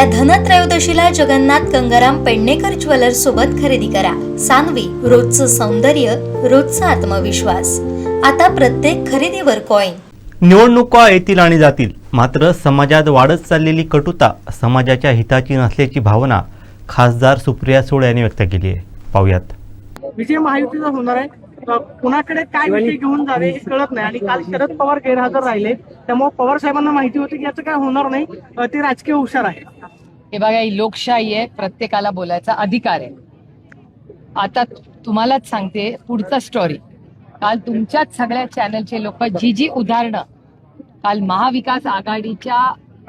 या धनत्रयोदशीला जगन्नाथ गंगाराम पेडणेकर ज्वेलर्स सोबत खरेदी करा. सानवी रोजचं सौंदर्य रोजचा आत्मविश्वास. आता प्रत्येक खरेदीवर कॉईन निवडणुका येतील आणि जातील मात्र समाजात वाढत चाललेली कटुता समाजाच्या हिताची नसल्याची भावना खासदार सुप्रिया सुळे यांनी व्यक्त केली आहे. पाहुयात. विजय महायुतीचा होणार आहे. कुणाकडे काय विषय घेऊन जावे हे कळत नाही. आणि काल शरद पवार गैरहजर राहिले. त्यामुळे पवार साहेबांना माहिती होती की याचं काय होणार नाही. ते राजकीय हुशार आहे हे बघा ही लोकशाही आहे. प्रत्येकाला बोलायचा अधिकार आहे. आता तुम्हालाच सांगते पुढचा स्टोरी काल तुमच्याच सगळ्या चॅनलचे लोक जी जी उदाहरणं काल महाविकास आघाडीच्या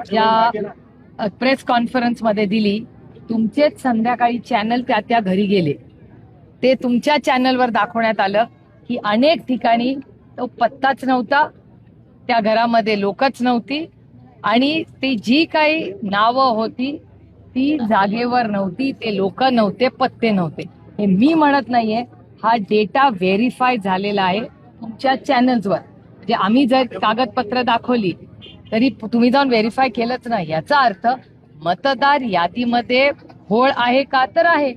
ज्या प्रेस कॉन्फरन्समध्ये दिली तुमचेच संध्याकाळी चॅनल त्या त्या घरी गेले. ते तुमच्या चॅनलवर दाखवण्यात आलं. की अनेक ठिकाणी तो पत्ताच नव्हता त्या घरामध्ये लोकच नव्हती आणि ती जी काही नावं होती ती जागेवर नव्हती ते लोक नव्हते पत्ते नव्हते. हे मी म्हणत नाहीये हा डेटा व्हेरीफाय झालेला आहे तुमच्या चॅनल्सवर. म्हणजे आम्ही जर कागदपत्र दाखवली तरी तुम्ही जाऊन व्हेरीफाय केलंच नाही. याचा अर्थ मतदार यादीमध्ये होळ आहे का तर आहे.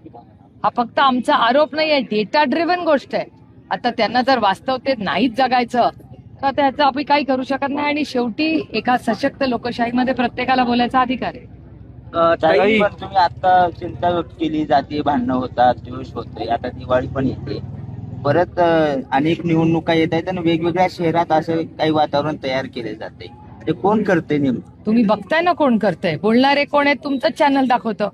हा फक्त आमचा आरोप नाही आहे डेटा ड्रिव्हन गोष्ट आहे. आता त्यांना जर वास्तवतेत नाहीच जगायचं तर त्याचं आपण काही करू शकत नाही आणि शेवटी एका सशक्त लोकशाहीमध्ये प्रत्येकाला बोलायचा अधिकार आहे. ताई, पण तुम्ही आता चिंता व्यक्त केली जातीय भांडणं होतात जोश होतोय आता दिवाळी पण येते. परत अं, अनेक निवडणुका येत आहेत आणि वेगवेगळ्या शहरात असं काही वातावरण तयार केले जाते. ते कोण करते नेमकं? तुम्ही बघताय ना कोण करतंय? बोलणारे कोण आहेत? तुमचं चॅनल दाखवतं.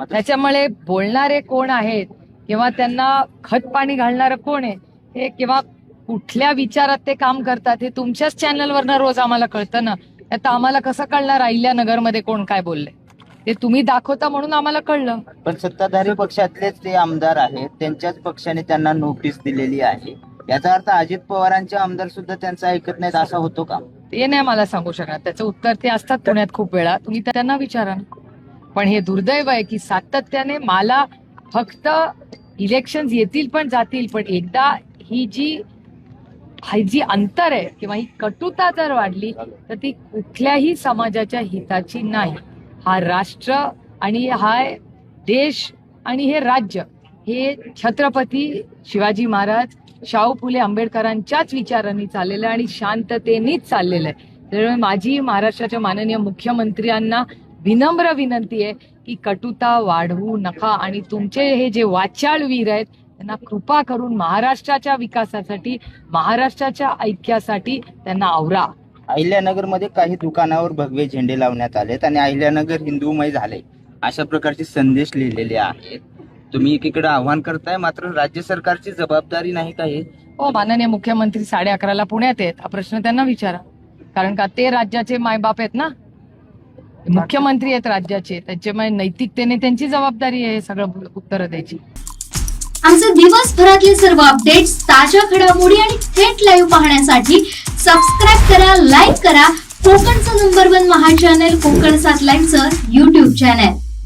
आता त्याच्यामुळे बोलणारे कोण आहेत? किंवा त्यांना खत पाणी घालणारं कोण आहे? हे किंवा कुठल्या विचारात ते काम करतात हे तुमच्याच चॅनलवरनं रोज आम्हाला कळतं ना. आता आम्हाला कसं कळणार? अहिल्यानगरमध्ये कोण काय बोलले ते तुम्ही दाखवता म्हणून आम्हाला कळलं. पण सत्ताधारी पक्षातलेच ते आमदार आहेत. त्यांच्याच पक्षाने त्यांना नोटीस दिलेली आहे. याचा अर्थ अजित पवारांचे आमदार सुद्धा त्यांचं ऐकत नाहीत असा होतो का? ते नाही मला सांगू शकणार. त्याचं उत्तर ते असतात पुण्यात खूप वेळा. तुम्ही त्यांना विचारा. पण हे दुर्दैव आहे की सातत्याने मला फक्त इलेक्शन येतील पण जातील पण एकदा ही जी ही जी अंतर आहे किंवा ही कटुता जर वाढली तर ती कुठल्याही समाजाच्या हिताची नाही. हा राष्ट्र आणि हा देश आणि हे राज्य हे छत्रपती शिवाजी महाराज शाहू फुले आंबेडकरांच्याच विचारांनी चाललेलं आहे आणि शांततेनेच चाललेलं आहे. त्यामुळे माझी महाराष्ट्राच्या माननीय मुख्यमंत्र्यांना विनम्र विनंती आहे की कटुता वाढवू नका आणि तुमचे हे जे वाचाळ वीर आहेत त्यांना कृपा करून महाराष्ट्राच्या विकासासाठी महाराष्ट्राच्या ऐक्यासाठी त्यांना आवरा. अहिल्यानगरमध्ये काही दुकानावर भगवे झेंडे लावण्यात आलेत आणि अहिल्यानगर हिंदूमय झाले अशा प्रकारचे संदेश लिहिलेले आहेत. तुम्ही एकीकडे आव्हान करताय मात्र राज्य सरकारची जबाबदारी नाही का हे? हो माननीय मुख्यमंत्री साडे अकराला पुण्यात आहेत. हा प्रश्न त्यांना विचारा. कारण का ते राज्याचे मायबाप आहेत ना? मुख्यमंत्री आहेत राज्याचे त्याच्यामुळे म्हणजे नैतिकतेने त्यांची जबाबदारी आहे सगळं उत्तर द्यायची. आमचे दिवसभरातले सर्व अपडेट्स ताज्या घडामोडी आणि थेट लाईव्ह पाहण्यासाठी सबस्क्राईब करा लाईक करा. कोकणचं नंबर वन महा चॅनल कोकण सात लाईव्हचं युट्यूब चॅनल